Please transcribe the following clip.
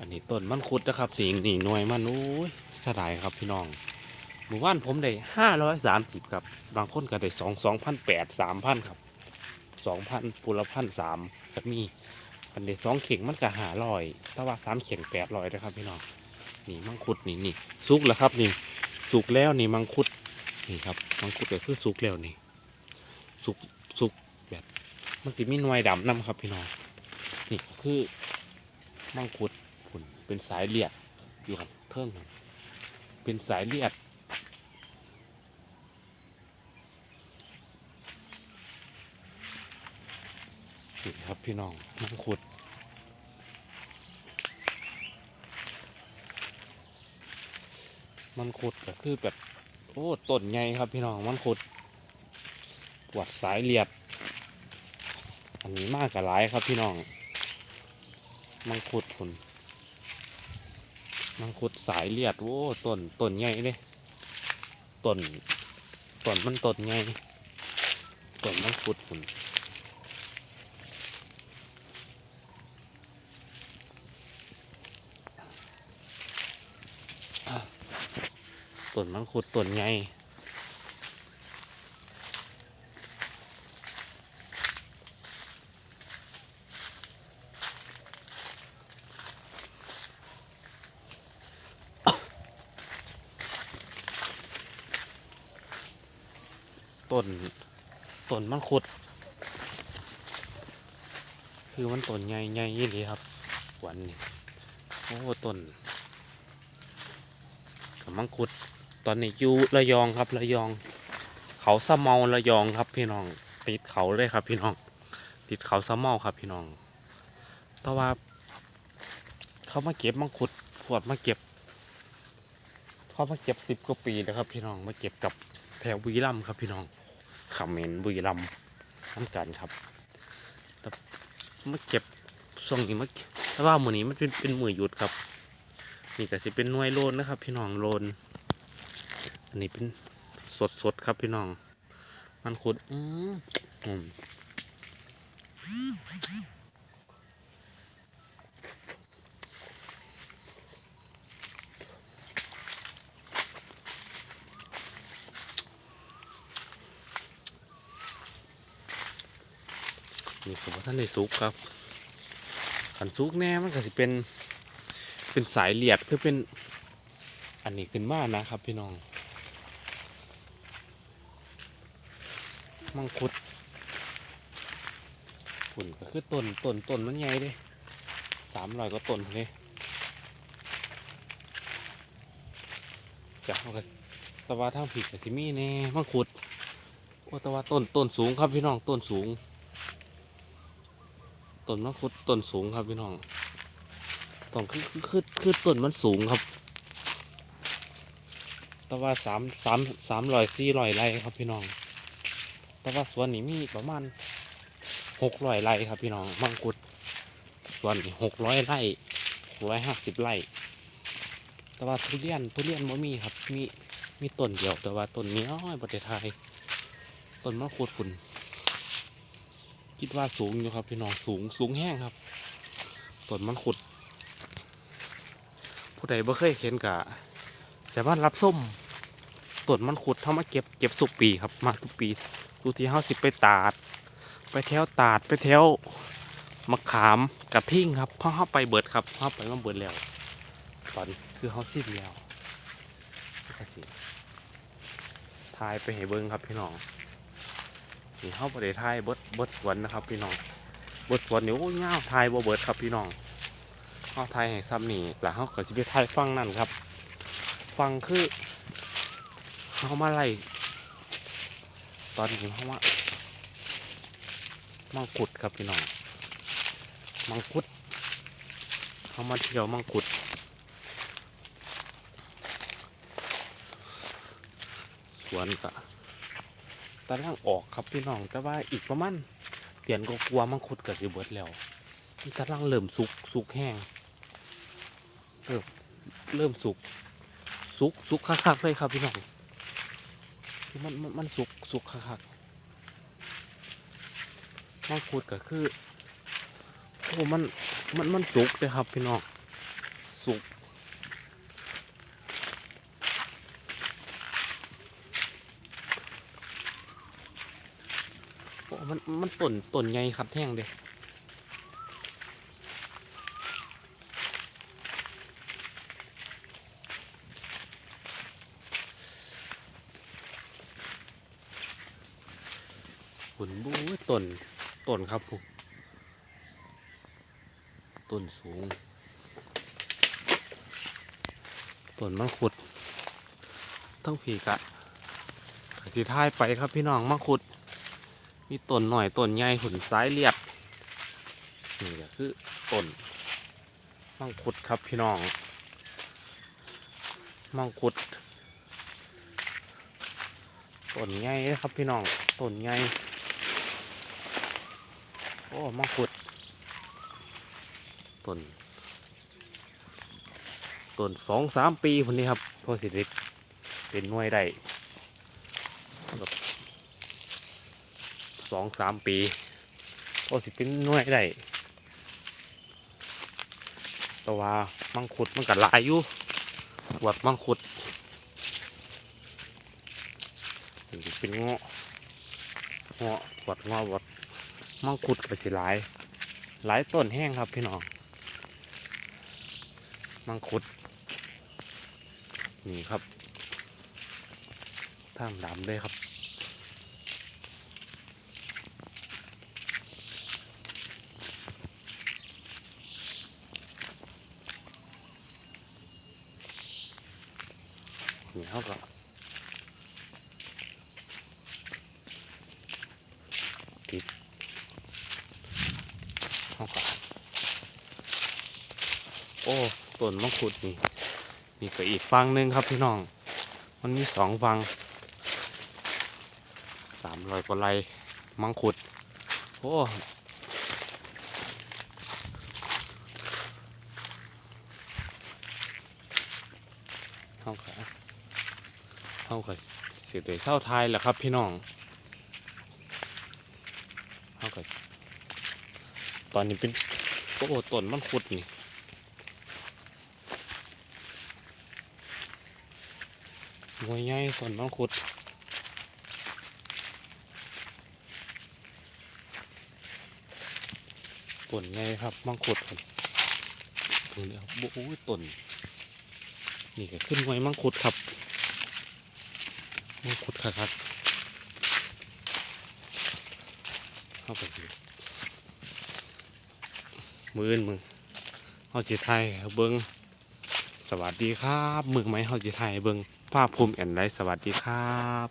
อันนี้ต้นมันคุดนะครับนี่นี่หน่วยมันโอ้ยสลายครับพี่น้องหมู่บ้านผมได้ห้าร้อยสามสิบครับบางคนก็ได้สองสองพันแปดสามพันครับสองพันปุละพันสามก็มีอันเดสองเข่งมันก็หาลอยแต่ว่าสามเข่งแปดลอยนะครับพี่น้องนี่มังคุดนี่นี่สุกแล้วครับนี่สุกแล้วนี่มังคุดนี่ครับมังคุดก็คือสุกแล้วนี่สุกสุกแบบมันสิมีหน่วยดำนํครับพี่น้องนี่ก็คือมังคุด ผุนเป็นสายเลียดอยู่กับเทิงเป็นสายเลียดนี่ครับพี่น้องมังคุดมันขุดก็คือแบบโอ้ต้นใหญ่ครับพี่น้องมันขุดปวดสายเลียดอันนี้มากกับหลายครับพี่น้อง มังคุดคุณ มังคุดสายเลียดโอ้ต้นต้นใหญ่เลยต้นต้นมันต้นใหญ่ต้นมังคุดคุณต้นมังคุดต้นใหญ่ ต้นต้นมังคุด คือมันต้นใหญ่ใหญ่ยี่หลีครับหวันนี้โอ้ต้นกับมังคุด ตอนนี้อยู่ระยองครับระยอง เขาสะเมาระยองครับพี่น้องติดเขาเลยครับ พี่น้อง ติดเขาสะเมาครับพี่น้องแต่ว่า เขามาเก็บมังคุดพวดมาเก็บเขามาเก็บสิบกว่าปีแล้วครับ พี่น้องมาเก็บกับแถวบุรีรัมครับพี่น้อง ขมเมนบุรีรัมย์น้ำกันครับแต่มาเก็บช่วงนี้มาแต่ว่ามือนี้มันเป็นเป็นมือหยุดครับ นี่ก็สิเป็นหน่วยโลนนะครับ พี่น้องโลนอันนี้เป็นสดสดครับพี่น้อง มันขุดอืมอืม นี่คือว่าท่านในซุกครับขันซุกแน่มันก็สิเป็น เป็นสายเหลียดคือเป็น อันนี้ขึ้นมานะครับ พี่น้อง มังคุดผุ่นก็คือต้นต้นต้นมันใหญ่เด้สามร้อยก็ต้นเลยจะเอาก็ตะวาทางผิดกับที่มีแน่มังคุดโอ้ตะวาต้นต้นสูงครับพี่น้องต้นสูง ต้นมังคุดต้นสูงครับพี่น้องต้นคือคือคือคือต้นมันสูงครับ แต่ว่าสามสามสามร้อยสี่ร้อยไร่ครับพี่น้อง แต่ว่าสวนนี้มีประมาณหกร้อยไร่ครับพี่น้องมังคุดสวนหกร้อยไร่ร้อยห้าสิบไร่ แต่ว่าทุเรียนทุเรียนไม่มีครับ มีมีต้นเดียวแต่ว่าต้นนี้น้อยประเทศไทยต้นมังคุดคุณ คิดว่าสูงอยู่ครับพี่น้องสูงสูงแห้งครับต้นมังคุด ผู้ใดบ่เคยเห็นกะแต่ว่ารับส้มต้นมันขุดเขามาเก็บเก็บสุกปีครับมาทุกปีทุกที่เขาสิไปตาด ไปแถวตาดไปแถวมะขามกระทิ่งครับเพราะเขาไปเบิดครับเขาไปมาเบิดแล้วตอนนี้คือเขาสิ้นแล้วก็สิทายไปให้เบิ้งครับพี่น้อง นี่เขาประเดี๋ยวทายเบิดเบิดสวนนะครับ พี่น้องเบิดสวนนี่โอ้ยเงาวทายบ่เบิดครับพี่น้องเขาทายให้ซ้ำนี่แล้วเขาก็สิไปทายฟังนั่นครับ ฟังคือเขามาไล่ตอนนี้เขาว่ามังคุดครับพี่น้องมังคุดเขามาเที่ยวมังคุดสวนกะ ตะล่างออกครับพี่น้องแต่ว่าอีกประมาณเตียนก็กลัวมังคุดกับสิเบิร์ดแล้วตะล่างเริ่มสุกสุกแห้งเริ่มเริ่มสุกสุกสุกคักๆเลยครับพี่น้องมันมันมันสุกสุกคักๆมังคุดก็คือโอ้มันมันมันสุกเลยครับพี่น้องสุก มันมันต้นต้นใหญ่ครับแท่งเด้ผลบูต้นต้นครับผมต้นสูงต้นมังคุดต้องผีกะสิท้ายไปครับพี่น้องมังคุด มีต้นหน่อยต้นใหญ่หุ่นซ้ายเรียบนี่ก็คือต้นมังคุดครับพี่น้องมังคุดต้นใหญ่ครับพี่น้องต้นใหญ่โอ้มังคุดต้นต้นสองสามปีคนนี้ครับพอสิเด็กเป็นหน่วยได้ สองสามปีพอสิเป็นน่วยได้แต่ว่ามังคุดมันกัดลายอยู่วัดมังคุดเป็นเงาะเงาะวัดเงาะวัดมังคุดก็สิหลาย หลายต้นแห้งครับพี่น้องมังคุดนี่ครับทางดำเลยครับ นี่เขาก็ติดเขาก็โอ้ต้นมังคุดนี่นี่ก็อีกฟังหนึ่งครับพี่น้อง มันมีสองฟังสามรอยกว่าไรมังคุด โอ้เท่ากับเท่ากับเสียดเศร้าไทายแหละครับพี่น้องเท่ากับตอนนี้เป็นโอ้ต้นมังคุดนี่ มวยใหญ่ส่วนมังคุดต้นใหญ่ครับมังคุดครับตนี้ครับโอ้ยต้นนี่ก็ขึ้นไว้มังคุดครับมังคุดครับครับเข้าไปดูมืออื่นมือเอาสีไทยเบิ้งสวัสดีครับมือไหมเอาสีไทยเบิ้ง ภาคภูมิแอนไลท์สวัสดีครับ